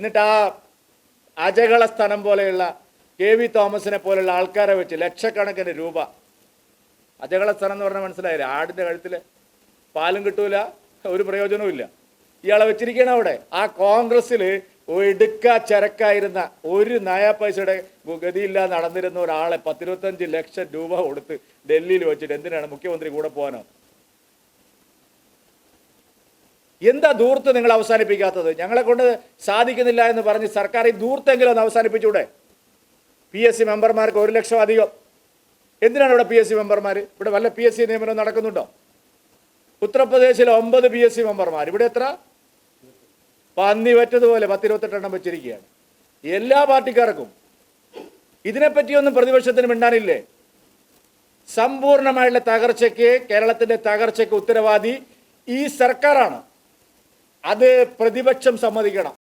എന്നിട്ട് ആ അജകള സ്ഥലം പോലെയുള്ള കെ വി തോമസിനെ പോലെയുള്ള ആൾക്കാരെ വെച്ച് ലക്ഷക്കണക്കിന് രൂപ. അജകള സ്ഥലം എന്ന് പറഞ്ഞാൽ മനസ്സിലായില്ല? ആടിന്റെ കഴുത്തിൽ പാലും കിട്ടൂല ഒരു പ്രയോജനവും ഇല്ല. ഇയാളെ വെച്ചിരിക്കണം അവിടെ. ആ കോൺഗ്രസ്സിൽ എടുക്ക ചരക്കായിരുന്ന ഒരു നയ പൈസയുടെ ഗതിയില്ലാതെ നടന്നിരുന്ന ഒരാളെ പത്തിരുപത്തഞ്ച് ലക്ഷം രൂപ കൊടുത്ത് ഡൽഹിയിൽ വെച്ചിട്ട് എന്തിനാണ് മുഖ്യമന്ത്രി കൂടെ പോകാനോ? എന്താ ദൂർത്ത് നിങ്ങൾ അവസാനിപ്പിക്കാത്തത്? ഞങ്ങളെ കൊണ്ട് സാധിക്കുന്നില്ല എന്ന് പറഞ്ഞ് സർക്കാർ ഈ ദൂർത്തെങ്കിലും ഒന്ന് അവസാനിപ്പിച്ചൂടെ? പി എസ് സി മെമ്പർമാർക്ക് ഒരു ലക്ഷം അധികം. എന്തിനാണ് ഇവിടെ പി എസ് സി മെമ്പർമാർ? ഇവിടെ വല്ല പി എസ് സി നിയമനം നടക്കുന്നുണ്ടോ? ഉത്തർപ്രദേശിലെ ഒമ്പത് പി എസ് സി മെമ്പർമാർ. ഇവിടെ എത്ര? പന്നി പറ്റതുപോലെ പത്തിരുപത്തെട്ടെണ്ണം വെച്ചിരിക്കുകയാണ്. എല്ലാ പാർട്ടിക്കാർക്കും ഇതിനെപ്പറ്റിയൊന്നും പ്രതിപക്ഷത്തിന് മിണ്ടാനില്ലേ? സമ്പൂർണമായുള്ള തകർച്ചയ്ക്ക് കേരളത്തിന്റെ തകർച്ചയ്ക്ക് ഉത്തരവാദി ഈ സർക്കാരാണ്. അത് പ്രതിപക്ഷം സമ്മതിക്കണം.